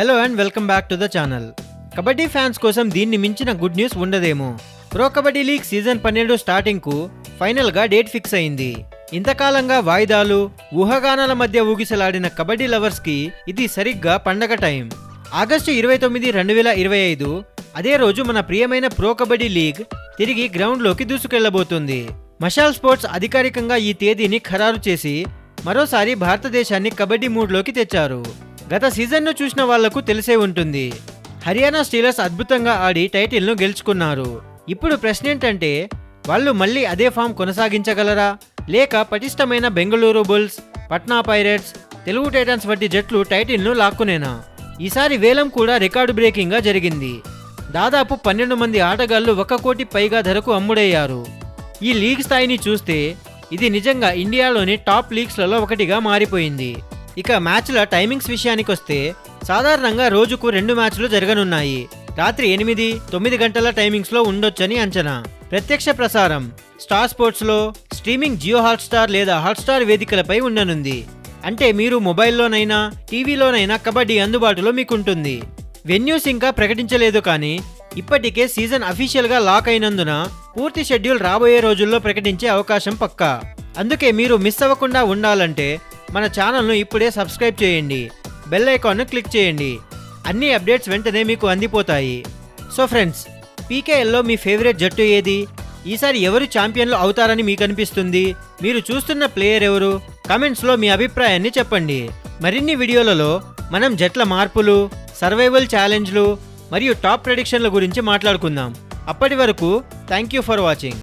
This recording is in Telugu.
Hello and welcome back to the channel kabaddi fans కోసం దీన్ని మించిన గుడ్ న్యూస్ ఉండదేమో. ప్రో కబడ్డీ లీగ్ సీజన్ పన్నెండు స్టార్టింగ్కు ఫైనల్గా డేట్ ఫిక్స్ అయింది. ఇంతకాలంగా వాయిదాలు ఊహాగానాల మధ్య ఊగిసలాడిన కబడ్డీ లవర్స్కి ఇది సరిగ్గా పండగ టైం ఆగస్టు ఇరవై తొమ్మిది రెండు వేల ఇరవై ఐదు అదే రోజు మన ప్రియమైన ప్రో కబడ్డీ లీగ్ తిరిగి గ్రౌండ్లోకి దూసుకెళ్ళబోతుంది. మషాల్ స్పోర్ట్స్ అధికారికంగా ఈ తేదీని ఖరారు చేసి మరోసారి భారతదేశాన్ని కబడ్డీ మూడ్లోకి తెచ్చారు. గత సీజన్ను చూసిన వాళ్ళకు తెలిసే ఉంటుంది. హర్యానా స్టీలర్స్ అద్భుతంగా ఆడి టైటిల్ను గెలుచుకున్నారు. ఇప్పుడు ప్రశ్న ఏంటంటే వాళ్ళు మళ్ళీ అదే ఫామ్ కొనసాగించగలరా? లేక పటిష్టమైన Bengaluru Bulls Patna Pirates Telugu Titans వంటి జట్లు టైటిల్ను లాక్కునేనా? ఈసారి వేలం కూడా రికార్డు బ్రేకింగ్గా జరిగింది. దాదాపు పన్నెండు మంది ఆటగాళ్ళు ఒక కోటి పైగా ధరకు అమ్ముడయ్యారు. ఈ లీగ్ స్థాయిని చూస్తే ఇది నిజంగా ఇండియాలోని టాప్ లీగ్స్లలో ఒకటిగా మారిపోయింది. ఇక మ్యాచ్ల టైమింగ్స్ విషయానికి వస్తే సాధారణంగా రోజుకు రెండు మ్యాచ్లు జరగనున్నాయి. రాత్రి ఎనిమిది తొమ్మిది గంటల టైమింగ్స్లో ఉండొచ్చని అంచనా. ప్రత్యక్ష ప్రసారం స్టార్ స్పోర్ట్స్లో స్ట్రీమింగ్ జియో హాట్స్టార్ లేదా హాట్స్టార్ వేదికలపై ఉండనుంది. అంటే మీరు మొబైల్లోనైనా టీవీలోనైనా కబడ్డీ అందుబాటులో మీకుంటుంది. వెన్యూస్ ఇంకా ప్రకటించలేదు కానీ ఇప్పటికే సీజన్ అఫీషియల్గా లాక్ అయినందున పూర్తి షెడ్యూల్ రాబోయే రోజుల్లో ప్రకటించే అవకాశం పక్కా. అందుకే మీరు మిస్ అవ్వకుండా ఉండాలంటే మన ఛానల్ను ఇప్పుడే సబ్స్క్రైబ్ చేయండి. బెల్ ఐకాన్ను క్లిక్ చేయండి. అన్ని అప్డేట్స్ వెంటనే మీకు అందిపోతాయి. సో ఫ్రెండ్స్ పీకేఎల్లో మీ ఫేవరెట్ జట్టు ఏది? ఈసారి ఎవరు ఛాంపియన్లు అవుతారని మీకు అనిపిస్తుంది మీరు చూస్తున్న ప్లేయర్ ఎవరు? కమెంట్స్లో మీ అభిప్రాయాన్ని చెప్పండి. మరిన్ని వీడియోలలో మనం జట్ల మార్పులు సర్వైవల్ ఛాలెంజ్లు మరియు టాప్ ప్రెడిక్షన్ల గురించి మాట్లాడుకుందాం. అప్పటి వరకు థ్యాంక్ యూ ఫర్ వాచింగ్.